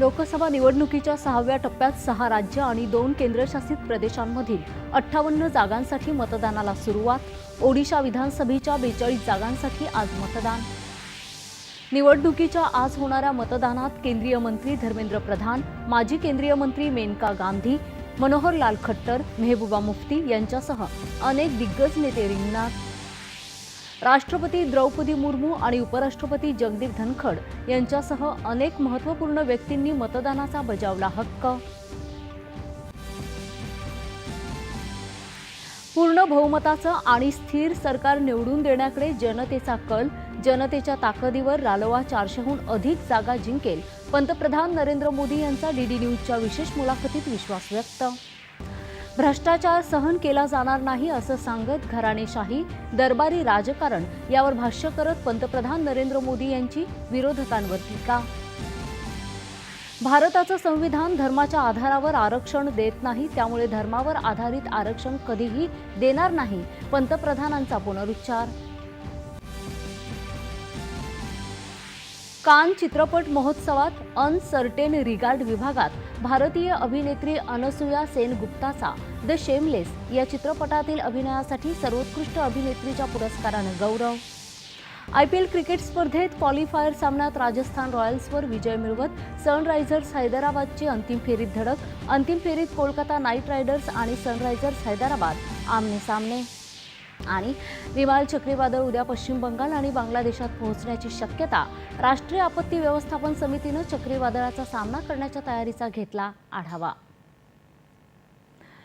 लोकसभा निवडणुकीच्या सहाव्या टप्प्यात सहा राज्य आणि दोन केंद्रशासित प्रदेशांमधील अठ्ठावन्न जागांसाठी मतदानाला सुरुवात. ओडिशा विधानसभेच्या बेचाळीस जागांसाठी आज मतदान. निवडणुकीच्या आज होणाऱ्या मतदानात केंद्रीय मंत्री धर्मेंद्र प्रधान माजी केंद्रीय मंत्री मेनका गांधी मनोहरलाल खट्टर मेहबूबा मुफ्ती यांच्यासह अनेक दिग्गज नेते रिंगणार राष्ट्रपती द्रौपदी मुर्मू आणि उपराष्ट्रपती जगदीप धनखड यांच्यासह अनेक महत्त्वपूर्ण व्यक्तींनी मतदानाचा बजावला हक्क. पूर्ण बहुमताचं आणि स्थिर सरकार निवडून देण्याकडे जनतेचा कल जनतेच्या ताकदीवर रालोआ चारशेहून अधिक जागा जिंकेल पंतप्रधान नरेंद्र मोदी यांचा डीडी न्यूजच्या विशेष मुलाखतीत विश्वास व्यक्त. भ्रष्टाचार सहन केला जाणार नाही असं सांगत घराणेशाही दरबारी राजकारण यावर भाष्य करत पंतप्रधान नरेंद्र मोदी यांची विरोधकांवर टीका. भारताचं संविधान धर्माच्या आधारावर आरक्षण देत नाही त्यामुळे धर्मावर आधारित आरक्षण कधीही देणार नाही पंतप्रधानांचा पुनरुच्चार. कान चित्रपट महोत्सवात अनसर्टेन रिगार्ड विभागात भारतीय अभिनेत्री अनसुया सेन गुप्ताचा द शेमलेस या चित्रपटातील अभिनयासाठी सर्वोत्कृष्ट अभिनेत्रीच्या पुरस्कारानं गौरव. आय पी एल क्रिकेट स्पर्धेत क्वालिफायर सामन्यात राजस्थान रॉयल्सवर विजय मिळवत सनरायझर्स हैदराबादची अंतिम फेरीत धडक अंतिम फेरीत कोलकाता नाईट रायडर्स आणि सनरायझर्स हैदराबाद आमने सामने. आणि रिमाल चक्रीवादळ उद्या पश्चिम बंगाल आणि बांगलादेशात पोहोचण्याची शक्यता राष्ट्रीय आपत्ती व्यवस्थापन समितीनं चक्रीवादळाचा सामना करण्याच्या तयारीचा घेतला आढावा.